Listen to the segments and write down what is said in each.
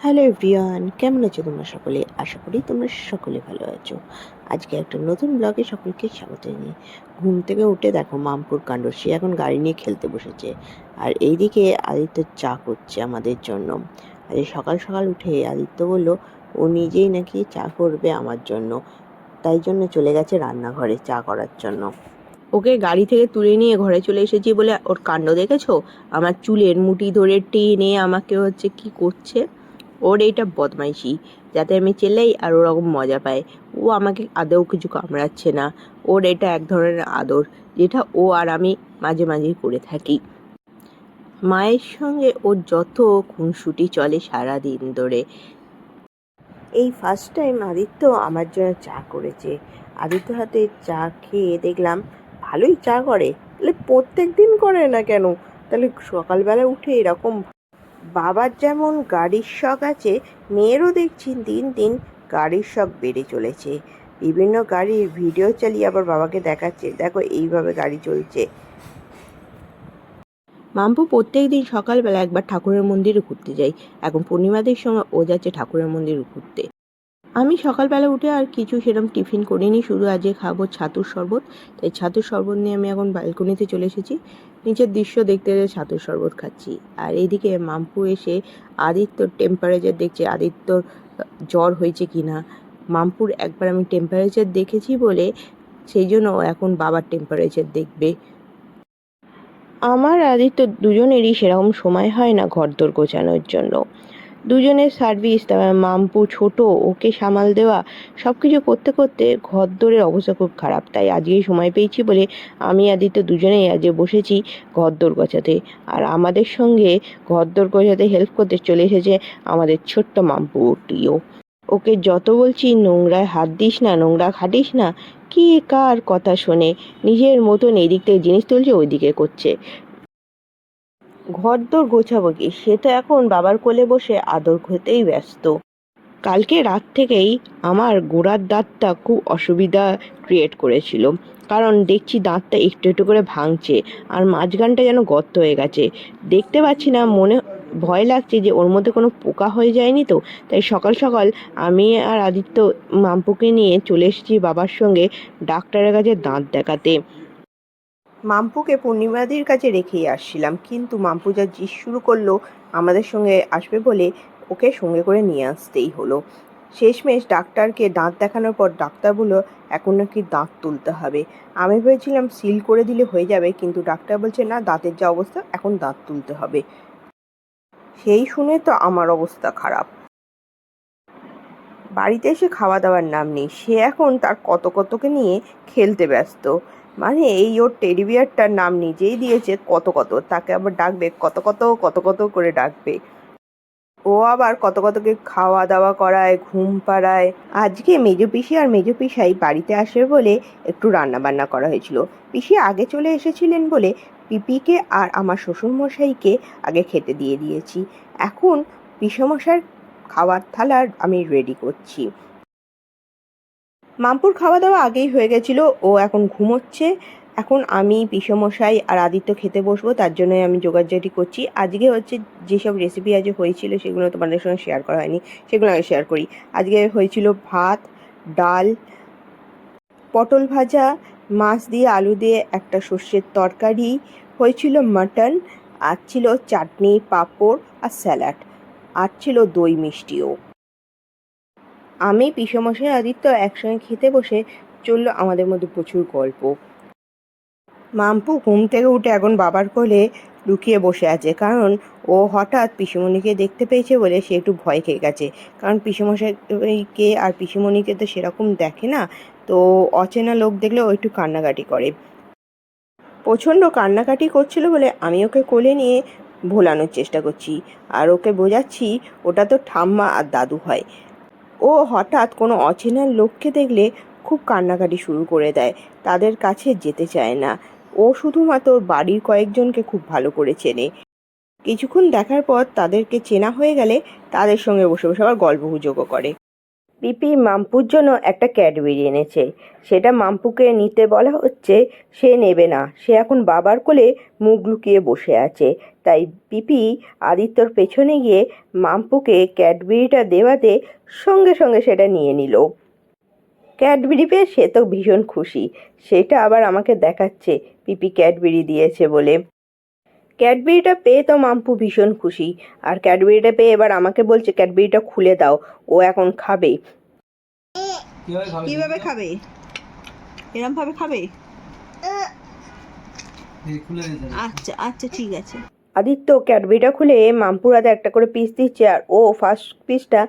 Hello everyone, কেমন আছো তোমরা সকলে? আশা করি তোমরা সকলে ভালো আছো। আজকে একটা নতুন ব্লগে সকলকে স্বাগত জানিয়ে। ঘুম থেকে উঠে দেখো মামপুর কাণ্ড, সে এখন গাড়ি নিয়ে খেলতে বসেছে। আর এইদিকে আদিত্য চা করছে আমাদের জন্য। এই সকাল সকাল উঠে আদিত্য বলল, ও নিজেই নাকি চা করবে আমার জন্য। তাই জন্য চলে গেছে রান্নাঘরে চা করার জন্য। ওকে গাড়ি থেকে তুলে নিয়ে ঘরে চলে এসেছি বলে ওর কাণ্ড দেখেছ? আমার চুলের মুঠি ধরে টেনে আমাকে হচ্ছে কি করছে? ওর এইটা বদমাইশি। যাতে আমি চেল্লাই আর ওরকম মজা পায় ও আমাকে আদৌ কিছু কামড়াচ্ছে না। ওর এটা এক ধরনের আদর, যেটা ও আর আমি মাঝে মাঝে করে থাকি। মায়ের সঙ্গে ওর যত খুনসুটি চলে সারা দিন ধরে। এই ফার্স্ট টাইম আদিত্য আমার জন্য চা করেছে। আদিত্য হাতে চা খেয়ে দেখলাম, ভালোই চা করে। তাহলে প্রত্যেক দিন করে না কেন? তাহলে সকালবেলা উঠে এরকম বাবার যেমন গাড়ির শখ আছে, মেয়েরও দেখছি দিন দিন গাড়ির শখ বেড়ে চলেছে। বিভিন্ন গাড়ির ভিডিও চালিয়ে আবার বাবাকে দেখাচ্ছে, দেখো এইভাবে গাড়ি চলছে। মাম্পু প্রত্যেক দিন সকালবেলা একবার ঠাকুরের মন্দিরে ঘুরতে যাই এখন পূর্ণিমাদের সময় ও যাচ্ছে ঠাকুরের মন্দিরে ঘুরতে। আমি সকালবেলা উঠে আর কিছু সেরকম টিফিন করিনি, শুধু আজকে খাব ছাতুর শরবত। তাই ছাতুর শরবত নিয়ে আমি এখন ব্যালকনিতে চলে এসেছি। নিচের দৃশ্য দেখতে ছাতুর শরবত খাচ্ছি। আর এইদিকে মাম্পু এসে আদিত্যর টেম্পারেচার দেখছে, আদিত্যর জ্বর হয়েছে কি না মাম্পুর একবার আমি টেম্পারেচার দেখেছি বলে সেই জন্য এখন বাবার টেম্পারেচার দেখবে। আমার আদিত্য দুজনেরই সেরকম সময় হয় না ঘর দোর গোছানোর জন্য। দুজনের সার্ভিস তারপর মাম্পু ছোট, ওকে সামাল দেওয়া সব কিছু করতে করতে ঘরদোরের অবস্থা খুব খারাপ। তাই আজকেই সময় পেয়েছি বলে আমি আদিত্য দুজনেই আজকে বসেছি ঘরদোর গোছাতে। আর আমাদের সঙ্গে ঘরদোর গোছাতে হেল্প করতে চলে এসেছে আমাদের ছোট্ট মাম্পু মাম্পুটিও ওকে যত বলছি, নোংরায় হাত দিস না, নোংরা খাটিস না, কি কার কথা শোনে? নিজের মতন এদিক থেকে জিনিস তুলছে, ওইদিকে করছে। ঘরদোর গোছাবো কি? সে তো এখন বাবার কোলে বসে আদর করতেই ব্যস্ত। কালকে রাত থেকেই আমার গোড়ার দাঁতটা খুব অসুবিধা ক্রিয়েট করেছিল। কারণ দেখছি দাঁতটা একটু একটু করে ভাঙছে আর মাঝখানটা যেন গর্ত হয়ে গেছে। দেখতে পাচ্ছি না, মনে ভয় লাগছে যে ওর মধ্যে কোনো পোকা হয়ে যায়নি তো? তাই সকাল সকাল আমি আর আদিত্য মাম্পুকে নিয়ে চলে এসেছি বাবার সঙ্গে ডাক্তারের কাছে দাঁত দেখাতে। মাম্পুকে পূর্ণিমাদির কাছে রেখেই আসছিলাম, কিন্তু মাম্পু যা জিস শুরু করল আমাদের সঙ্গে আসবে বলে ওকে সঙ্গে করে নিয়ে আসতেই হলো। শেষমেশ ডাক্তারকে দাঁত দেখানোর পর ডাক্তার বলল, এখন নাকি দাঁত তুলতে হবে। আমি ভেবেছিলাম সিল করে দিলে হয়ে যাবে, কিন্তু ডাক্তার বলছে, না, দাঁতের যা অবস্থা, এখন দাঁত তুলতে হবে। সেই শুনে তো আমার অবস্থা খারাপ। বাড়িতে এসে খাওয়া দাওয়ার নাম নেই। সে এখন তার কত কতকে নিয়ে খেলতে ব্যস্ত। মানে এই ওর টেডি বিয়ারটার নাম নিজেই দিয়েছে কত কত। তাকে আবার ডাকবে, কত কত কত কত করে ডাকবে। ও আবার কত কতকে খাওয়া দাওয়া করায়, ঘুম পাড়ায়। আজকে মেজো পিসি আর মেজো পিসাই বাড়িতে আসবে বলে একটু রান্না বান্না করা হয়েছিল। পিসি আগে চলে এসেছিলেন বলে পিপিকে আর আমার শ্বশুরমশাইকে আগে খেতে দিয়ে দিয়েছি। এখন পিসমশার খাওয়ার থালার আমি রেডি করছি। মামপুর খাওয়া দাওয়া আগেই হয়ে গেছিল। ও এখন ঘুমোচ্ছে। এখন আমি, পিসমশাই আর আদিত্য খেতে বসবো, তার জন্যই আমি জোগাড়জাটি করছি। আজকে হচ্ছে যেসব রেসিপি আজ হয়েছিল, সেগুলো তোমাদের সঙ্গে শেয়ার করা হয়নি। সেগুলো আমি শেয়ার করি। আজকে হয়েছিল ভাত, ডাল, পটল ভাজা, মাছ দিয়ে আলু দিয়ে একটা সর্ষের তরকারি, হয়েছিল মাটন আর ছিল চাটনি, পাঁপড় আর স্যালাড আর ছিল দই মিষ্টিও। আমি পিসমশাই আদিত্য একসঙ্গে খেতে বসে চলল আমাদের মধ্যে প্রচুর গল্প। মাম্পু ঘুম থেকে উঠে এখন বাবার কোলে লুকিয়ে বসে আছে, কারণ ও হঠাৎ পিসিমণিকে দেখতে পেয়েছে বলে সে একটু ভয় খেয়ে গেছে। কারণ পিসিমশাইকে আর পিসিমণিকে তো সেরকম দেখে না, তো অচেনা লোক দেখলে ও একটু কান্নাকাটি করে। প্রচণ্ড কান্নাকাটি করছিল বলে আমি ওকে কোলে নিয়ে ভোলানোর চেষ্টা করছি, আর ওকে বোঝাচ্ছি ওটা তো ঠাম্মা আর দাদু হয়। ও হঠাৎ কোনো অচেনার লোককে দেখলে খুব কান্নাকাটি শুরু করে দেয়। তাদের কাছে যেতে চায় না। ও শুধুমাত্র বাড়ির কয়েকজনকে খুব ভালো করে চেনে। কিছুক্ষণ দেখার পর তাদেরকে চেনা হয়ে গেলে তাদের সঙ্গে বসে বসে আবার গল্প গুজবও করে। পিপি মাম্পুর জন্য একটা ক্যাডবেরি এনেছে। সেটা মাম্পুকে নিতে বলা হচ্ছে, সে নেবে না। সে এখন বাবার কোলে মুখ লুকিয়ে বসে আছে। তাই পিপি আদিত্যর পেছনে গিয়ে মাম্পুকে ক্যাডবেরিটা দেওয়াতে সঙ্গে সঙ্গে সেটা নিয়ে নিল। ক্যাডবেরি পেয়ে সে তো ভীষণ খুশি। সেটা আবার আমাকে দেখাচ্ছে, পিপি ক্যাডবেরি দিয়েছে বলে। ক্যাডবেরিটা পেয়ে তো মাম্পু ভীষণ খুশি। আর ক্যাডবেরিটা পেয়ে এবার আমাকে বলছে ক্যাডবেরিটা খুলে দাও ও এখন খাবে। কীভাবে খাবে? এরম ভাবে খাবে। আচ্ছা আচ্ছা ঠিক আছে। আদিত্য ক্যাডবেরিটা খুলে মাম্পুর হাতে একটা করে পিস দিচ্ছে আর ও ফার্স্ট পিসটা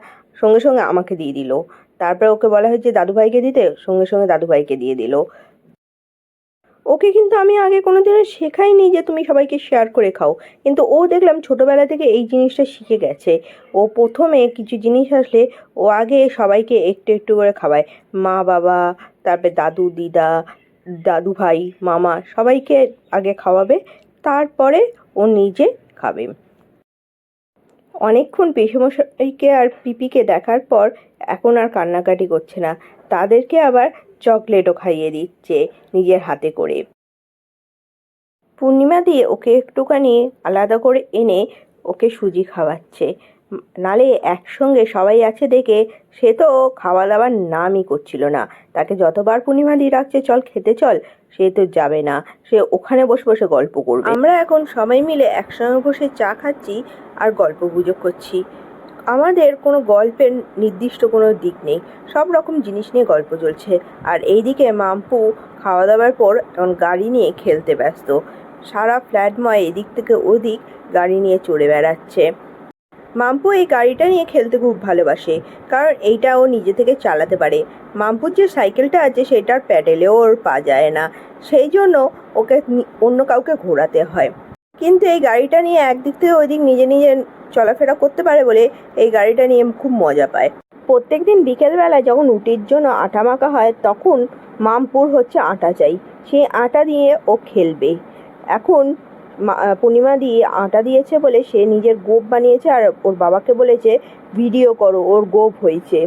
সঙ্গে সঙ্গে আমাকে দিয়ে দিল। তারপরে ওকে বলা হয়েছে দাদুভাইকে দিতে? সঙ্গে সঙ্গে দাদুভাইকে দিয়ে দিল। ওকে কিন্তু আমি আগে কোনো কোনোদিনও শেখাইনি যে তুমি সবাইকে শেয়ার করে খাও। কিন্তু ও দেখলাম ছোটোবেলা থেকে এই জিনিসটা শিখে গেছে। ও প্রথমে কিছু জিনিস আসলে ও আগে সবাইকে একটু একটু করে খাওয়ায়। মা বাবা, তারপরে দাদু, দিদা, দাদু ভাই, মামা সবাইকে আগে খাওয়াবে, তারপরে ও নিজে খাবে। অনেকক্ষণ পেশমশাইকে আর পিপিকে দেখার পর এখন আর কান্নাকাটি করছে না। তাদেরকে আবার চকলেটও খাইয়ে দিচ্ছে নিজের হাতে করে। পূর্ণিমা দিয়ে ওকে একটুখানি আলাদা করে এনে ওকে সুজি খাওয়াচ্ছে। নালে একসঙ্গে সবাই আছে দেখে সে তো খাওয়া দাওয়ার নামই করছিল না। তাকে যতবার পূর্ণিমা দিয়ে রাখছে চল খেতে চল, সে তো যাবে না। সে ওখানে বসে বসে গল্প করবে। আমরা এখন সবাই মিলে একসঙ্গে বসে চা খাচ্ছি আর গল্প গুজব করছি। আমাদের কোনো গল্পের নির্দিষ্ট কোনো দিক নেই। সব রকম জিনিস নিয়ে গল্প চলছে। আর এইদিকে মাম্পু খাওয়া দাওয়ার পর এখন গাড়ি নিয়ে খেলতে ব্যস্ত। সারা ফ্ল্যাটময় এদিক থেকে ওদিক গাড়ি নিয়ে চড়ে বেড়াচ্ছে। মাম্পু এই গাড়িটা নিয়ে খেলতে খুব ভালোবাসে, কারণ এইটা ও নিজে থেকে চালাতে পারে। মাম্পুর যে সাইকেলটা আছে সেটার প্যাডেলেও ওর পা যায় না। সেই জন্য ওকে অন্য কাউকে ঘোরাতে হয়। কিন্তু এই গাড়িটা নিয়ে একদিক থেকে ওই দিক নিজে নিজে চলাফেরা করতে পারে বলে এই গাড়িটা নিয়ে খুব মজা পায়। প্রত্যেক দিন বিকেলবেলা যখন রুটির জন্য আটা মাখা হয়, তখন মামপুর হচ্ছে আটা চাই। সেই আটা দিয়ে ও খেলবে। এখন পূর্ণিমা দিয়ে আটা দিয়েছে বলে সে নিজের গোপ বানিয়েছে আর ওর বাবাকে বলেছে, ভিডিও করো, ওর গোপ হয়েছে।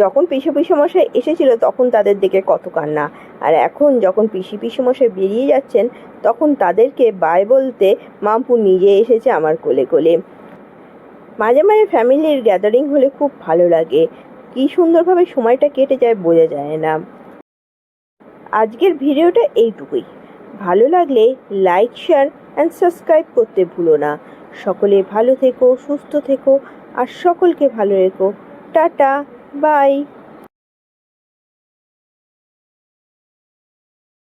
যখন পিসু মশাই এসেছিল, তখন তাদের দেখে কত কান্না। আর এখন যখন পিসি পিসুমশাই বেরিয়ে যাচ্ছেন, তখন তাদেরকে বাই বলতে মাম্পু নিজে এসেছে আমার কোলে কোলে। মাঝে মাঝে ফ্যামিলির গ্যাদারিং হলে খুব ভালো লাগে। কি সুন্দরভাবে সময়টা কেটে যায় বোঝা যায় না। আজকের ভিডিওটা এইটুকুই। ভালো লাগলে লাইক, শেয়ার অ্যান্ড সাবস্ক্রাইব করতে ভুলো না। সকলে ভালো থেকো, সুস্থ থেকো, আর সকলকে ভালো রেখো। Tata, bye.